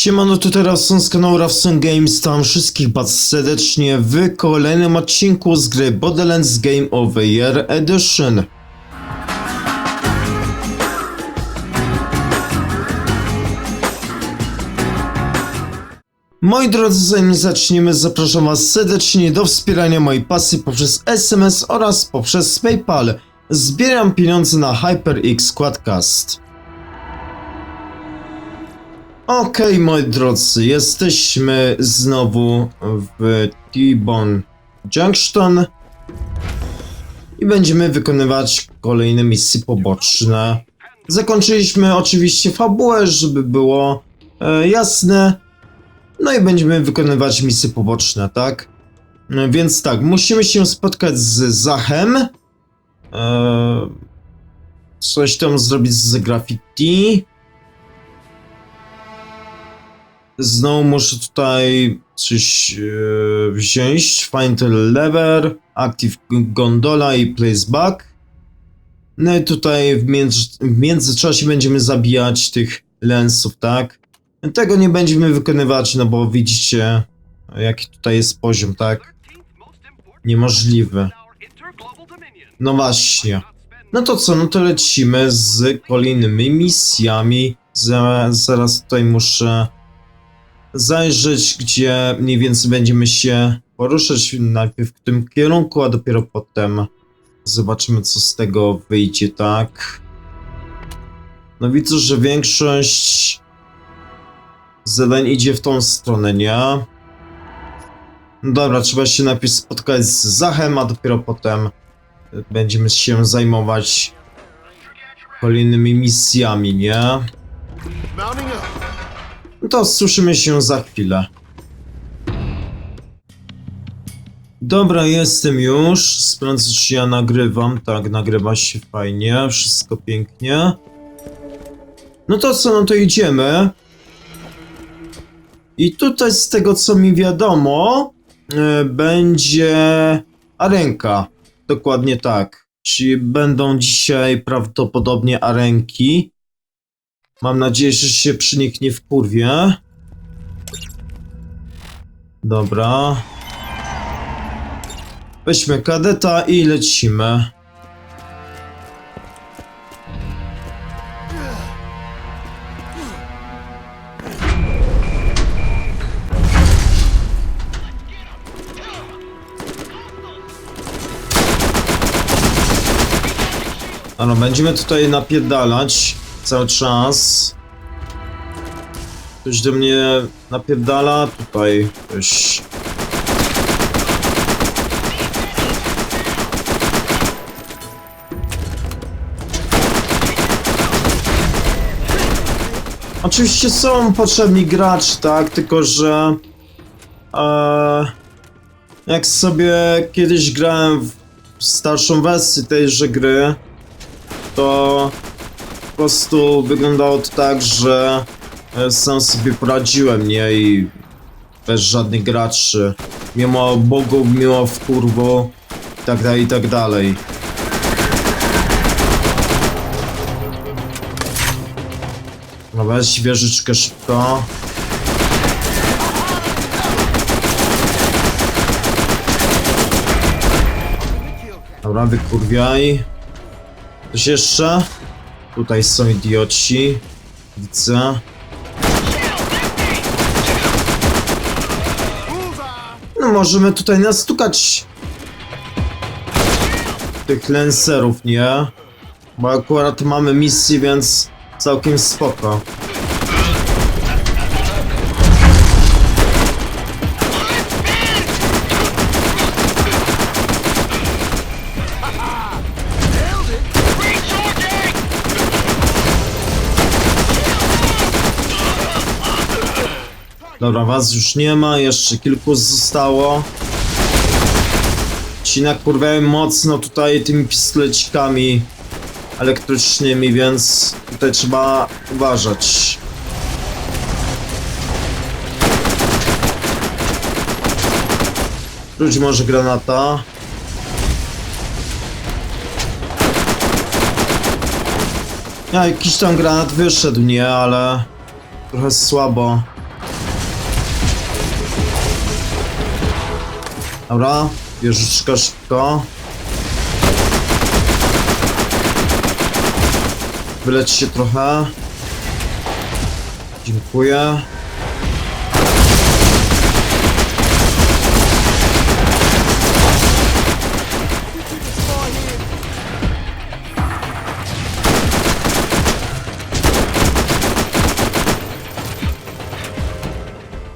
Siemano, tu teraz są z kanału Rawson Games, tam wszystkich bardzo serdecznie w kolejnym odcinku z gry Borderlands Game of the Year Edition. Moi drodzy, zanim zaczniemy, zapraszam Was serdecznie do wspierania mojej pasji poprzez SMS oraz poprzez PayPal. Zbieram pieniądze na HyperX Quadcast. Okej, moi drodzy, jesteśmy znowu w T-Bone Junction i będziemy wykonywać kolejne misje poboczne. Zakończyliśmy oczywiście fabułę, żeby było e, jasne. No i będziemy wykonywać misje poboczne, tak? E, Więc tak, musimy się spotkać z Zachem. E, coś tam zrobić z graffiti. Znowu muszę tutaj coś e, wziąć. Find lever, active gondola i place back. No i tutaj w, między, w międzyczasie będziemy zabijać tych lensów, tak? Tego nie będziemy wykonywać, no bo widzicie jaki tutaj jest poziom, tak? Niemożliwy. No właśnie. No to co, no to lecimy z kolejnymi misjami. Za- Zaraz tutaj muszę zajrzeć, gdzie mniej więcej będziemy się poruszać najpierw w tym kierunku, a dopiero potem zobaczymy, co z tego wyjdzie, tak? No widzę, że większość zadań idzie w tą stronę, nie? No dobra, trzeba się najpierw spotkać z Zachem, a dopiero potem będziemy się zajmować kolejnymi misjami, nie? Mounting to słyszymy się za chwilę. Dobra, jestem już. Sprawdzę, czy ja nagrywam. Tak, nagrywa się fajnie. Wszystko pięknie. No to co, no to idziemy. I tutaj z tego, co mi wiadomo, e, będzie arenka. Dokładnie tak. Czyli będą dzisiaj prawdopodobnie arenki. Mam nadzieję, że się przy nich nie wkurwię. Dobra. Weźmy kadeta i lecimy. No, będziemy tutaj napierdalać cały czas. Ktoś do mnie napierdala, tutaj. Oczywiście są potrzebni gracz, tak, tylko że... E, jak sobie kiedyś grałem w starszą wersję tejże gry, to prostu wyglądało to tak, że e, sam sobie poradziłem, nie? I bez żadnych graczy. Mimo bogów, mimo wkurwu, i tak dalej, i tak dalej. No weź wieżyczkę szybko. Dobra, wykurwiaj. Coś jeszcze? Tutaj są idioci. Widzę. No możemy tutaj nastukać tych lenserów, nie? Bo akurat mamy misję, więc całkiem spoko. Dobra, was już nie ma, jeszcze kilku zostało. Ci nakurwiają mocno tutaj tymi pistolecikami elektrycznymi, więc tutaj trzeba uważać. Rzuć może granata. Ja, jakiś tam granat wyszedł, nie, ale trochę słabo. Dobra, wieżyczka szybko. Wyleć się trochę. Dziękuję.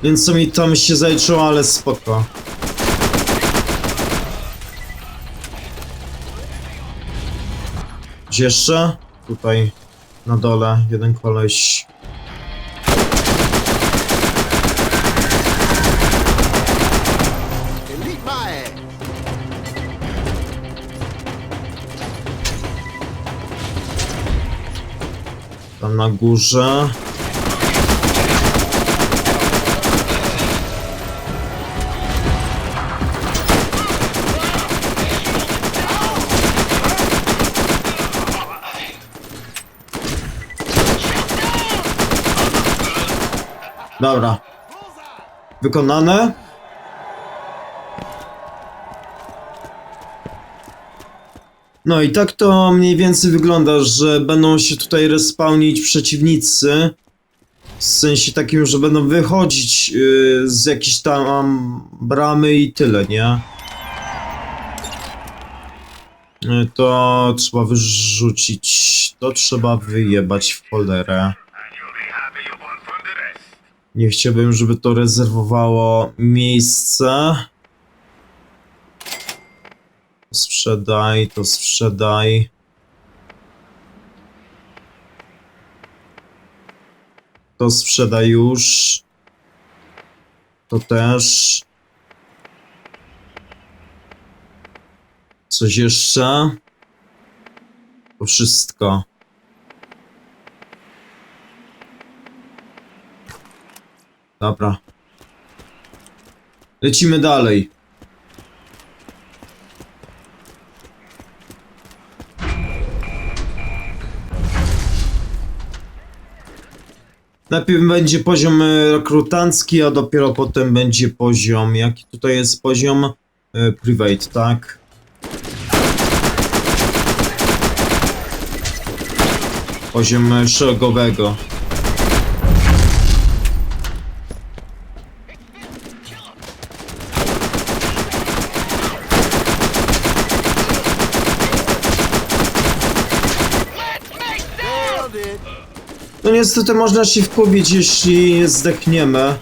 Więc co mi tam się zajęło, ale spoko. Gdzie jeszcze? Tutaj na dole jeden koleś. Tam na górze. Dobra. Wykonane. No i tak to mniej więcej wygląda, że będą się tutaj respawnić przeciwnicy. W sensie takim, że będą wychodzić yy, z jakiejś tam bramy i tyle, nie? Yy, To trzeba wyrzucić. To trzeba wyjebać w cholerę. Nie chciałbym, żeby to rezerwowało miejsce. Sprzedaj, to sprzedaj. To sprzedaj już. To też. Coś jeszcze? To wszystko. Dobra. Lecimy dalej. Najpierw będzie poziom e, rekrutancki, a dopiero potem będzie poziom. Jaki tutaj jest poziom? E, Private, tak? Poziom szeregowego. No niestety można się wkubić, jeśli zdechniemy.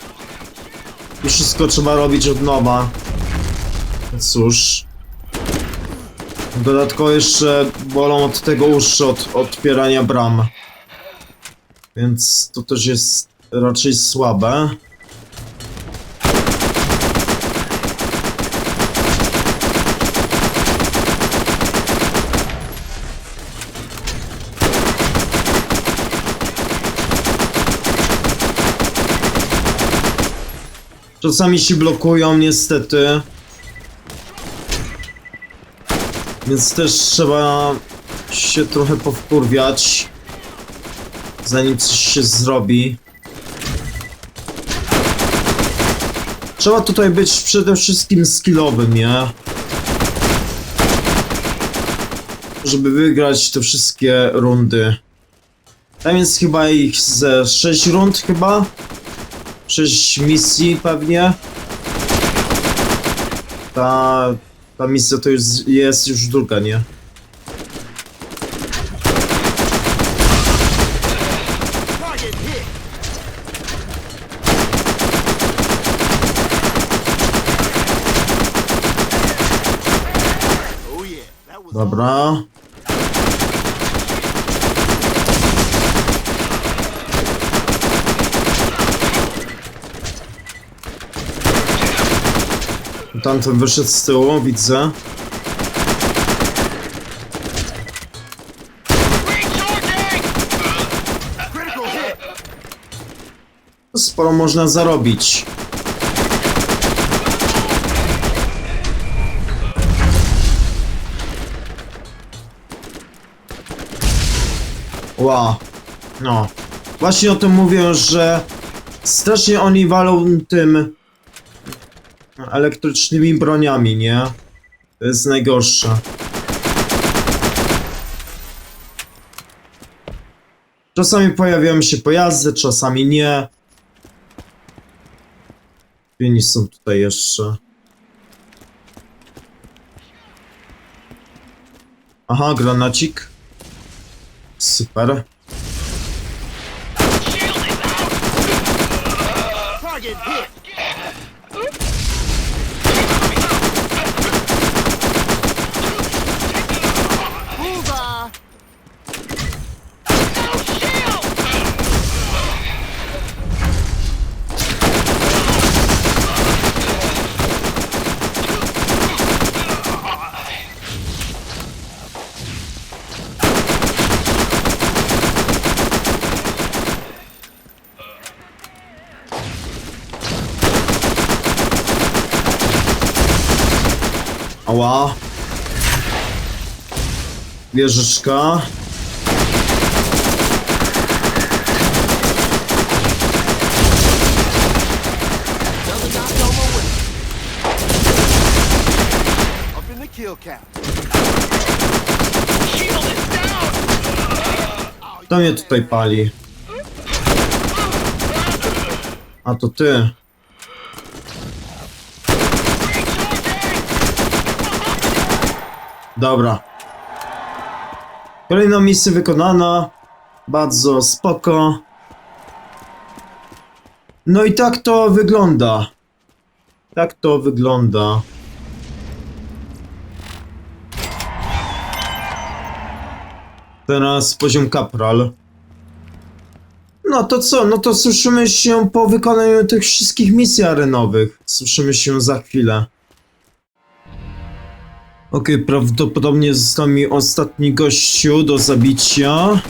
I wszystko trzeba robić od nowa. Cóż. Dodatkowo jeszcze bolą od tego uszy, od otwierania bram. Więc to też jest raczej słabe. Czasami się blokują niestety. Więc też trzeba się trochę powkurwiać. Zanim coś się zrobi. Trzeba tutaj być przede wszystkim skillowym, nie? Żeby wygrać te wszystkie rundy. Tam jest chyba ich ze 6 rund chyba. 6 misji pewnie. Ta, ta misja to już jest już druga, nie? Dobra. Tamten wyszedł z tyłu, widzę. Sporo można zarobić. Ła. No. Właśnie o tym mówię, że strasznie oni walą tym elektrycznymi broniami, nie? To jest najgorsze. Czasami pojawiają się pojazdy, czasami nie. Pieni są tutaj jeszcze. Aha, granacik. Super. Target hit. Kill count. Kto mnie tutaj pali? A to ty. Dobra. Kolejna misja wykonana. Bardzo spoko. No i tak to wygląda. Tak to wygląda. Teraz poziom kapral. No to co? No to słyszymy się po wykonaniu tych wszystkich misji arenowych. Słyszymy się za chwilę. Okej, prawdopodobnie został mi ostatni gościu do zabicia.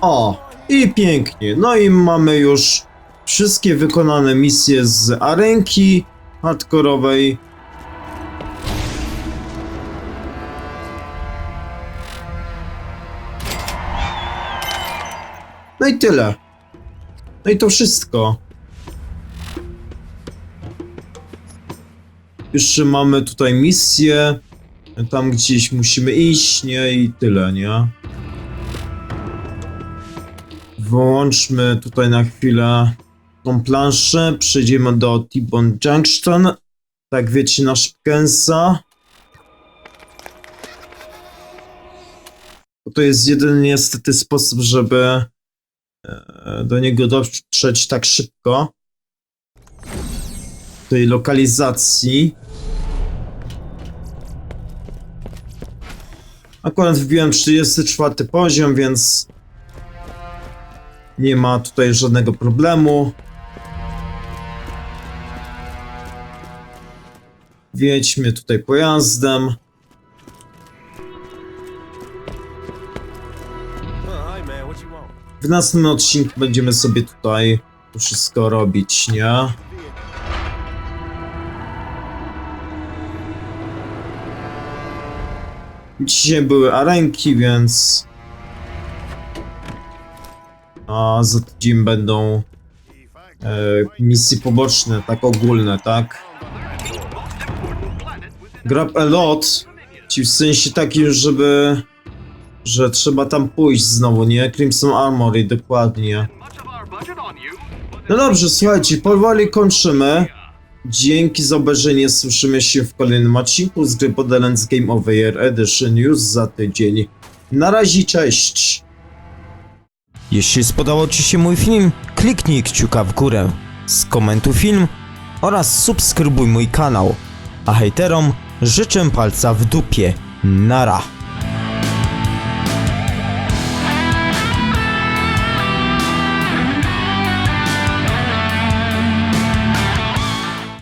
O, i pięknie. No i mamy już wszystkie wykonane misje z arenki hardkorowej. No i tyle. No i to wszystko. Jeszcze mamy tutaj misję. Tam gdzieś musimy iść, nie? I tyle, nie? Wyłączmy tutaj na chwilę tą planszę. Przejdziemy do T-Bone Junction. Tak wiecie, na Szpkensa. Bo to jest jedyny niestety sposób, żeby e, do niego dotrzeć tak szybko. Tej lokalizacji. Akurat wbiłem 34 poziom, więc nie ma tutaj żadnego problemu. Wjedźmy tutaj pojazdem. W następnym odcinku będziemy sobie tutaj wszystko robić, nie? Dzisiaj były arenki, więc... A za tydzień będą e, misje poboczne, tak ogólne, tak? Grab a lot, ci w sensie takim, żeby... Że trzeba tam pójść znowu, nie? Crimson Armory, dokładnie. No dobrze, słuchajcie, powoli kończymy. Dzięki za obejrzenie, słyszymy się w kolejnym odcinku z gry Borderlands Game of Year Edition już za tydzień. Na razie, cześć! Jeśli spodobał Ci się mój film, kliknij kciuka w górę, skomentuj film oraz subskrybuj mój kanał. A hejterom życzę palca w dupie. Nara.